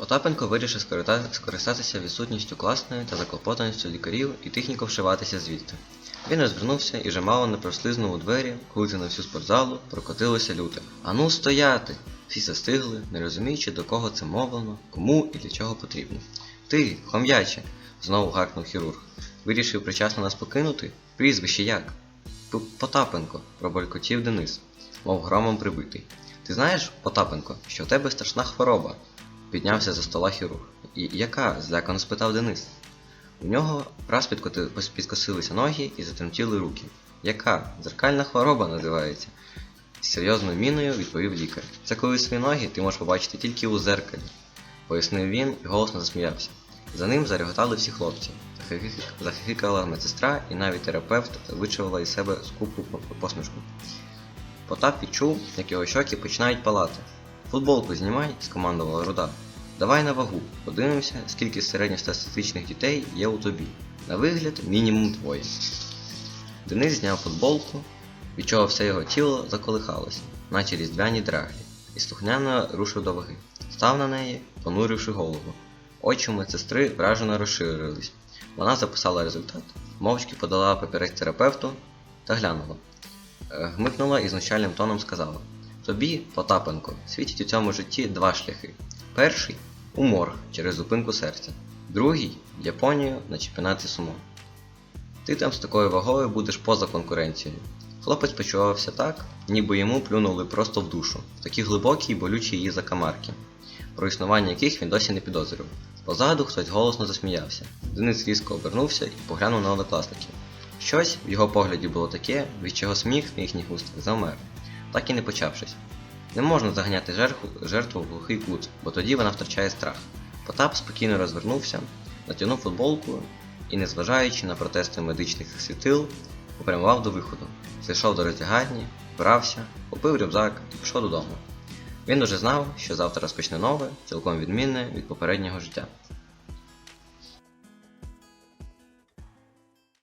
Потапенко вирішив скористатися відсутністю класної та заклопотаністю лікарів і техніко вшиватися звідти. Він розвернувся і вже мало не прослизнув у двері, коли на всю спортзалу прокотилося люте. Ану стояти! Всі застигли, не розуміючи, до кого це мовлено, кому і для чого потрібно. Ти, хом'яче, знову гаркнув хірург. Вирішив причасно нас покинути? Прізвище як? Потапенко, пробалькотів Денис, мов громом прибитий. Ти знаєш, Потапенко, що в тебе страшна хвороба? Піднявся за стола хірург. І яка? злякано спитав Денис. У нього раз підкосилися ноги і затремтіли руки. Яка? Дзеркальна хвороба називається. З серйозною міною відповів лікар. Це коли свої ноги ти можеш побачити тільки у зеркалі, пояснив він і голосно засміявся. За ним зареготали всі хлопці. Захихикала медсестра, і навіть терапевт вичавила із себе скупу посмішку. Потап відчув, як його щоки починають палати. Футболку знімай, скомандувала руда. Давай на вагу, подивимося, скільки середньостатистичних дітей є у тобі. На вигляд мінімум двоє. Денис зняв футболку, від чого все його тіло заколихалося, наче різдвяні драглі, і слухняно рушив до ваги. Став на неї, понуривши голову. Очі медсестри вражено розширились. Вона записала результат, мовчки подала папірець терапевту та глянула. Е, Гмикнула і знущальним тоном сказала: Тобі, Потапенко, світять у цьому житті два шляхи. Перший у морг через зупинку серця, другий в Японію на чемпіонаті сумо. Ти там з такою вагою будеш поза конкуренцією. Хлопець почувався так, ніби йому плюнули просто в душу, в такі глибокі й болючі її закамарки, про існування яких він досі не підозрював. Позаду хтось голосно засміявся. Денис різко обернувся і поглянув на однокласників. Щось в його погляді було таке, від чого сміх на їхніх устах завмер, так і не почавшись. Не можна заганяти жертву, жертву в глухий кут, бо тоді вона втрачає страх. Потап спокійно розвернувся, натягнув футболку і, незважаючи на протести медичних світил, попрямував до виходу. Зайшов до роздягальні, вбрався, купив рюкзак і пішов додому. Він уже знав, що завтра розпочне нове, цілком відмінне від попереднього життя.